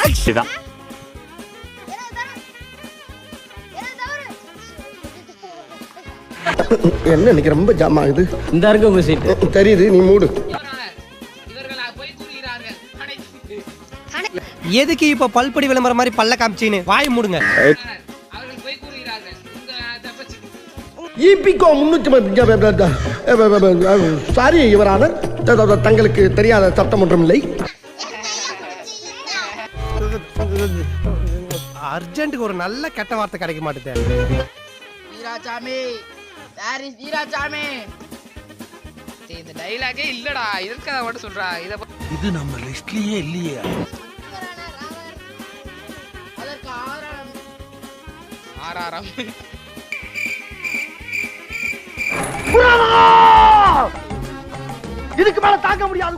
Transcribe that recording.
ஆக்சிதான் என்ன இன்னைக்கு ரொம்ப ஜாம் ஆகுது? இந்த இருக்கு உங்க சீட் தெரியுது நீ மூடு. எதுக்கு இப்ப பல்படி விளம்பரம் மாதிரி பல்ல காமிச்சின்னு? வாய் மூடுங்க. இபிகோ முன்னூத்தி சாரி இவரான. தங்களுக்கு தெரியாத சட்டமன்றம் இல்லை. அர்ஜென்ட்டுக்கு ஒரு நல்ல கெட்ட வார்த்தை கிடைக்க மாட்டேது. வீராசாமி வீராசாமி. இந்த டைலாகே இல்லடா. இதற்காக மட்டும் சொல்றா? இத இது நம்ம லிஸ்ட்லயே இல்லையே. ஆறாரம். இதுக்கு மேல தாங்க முடியாது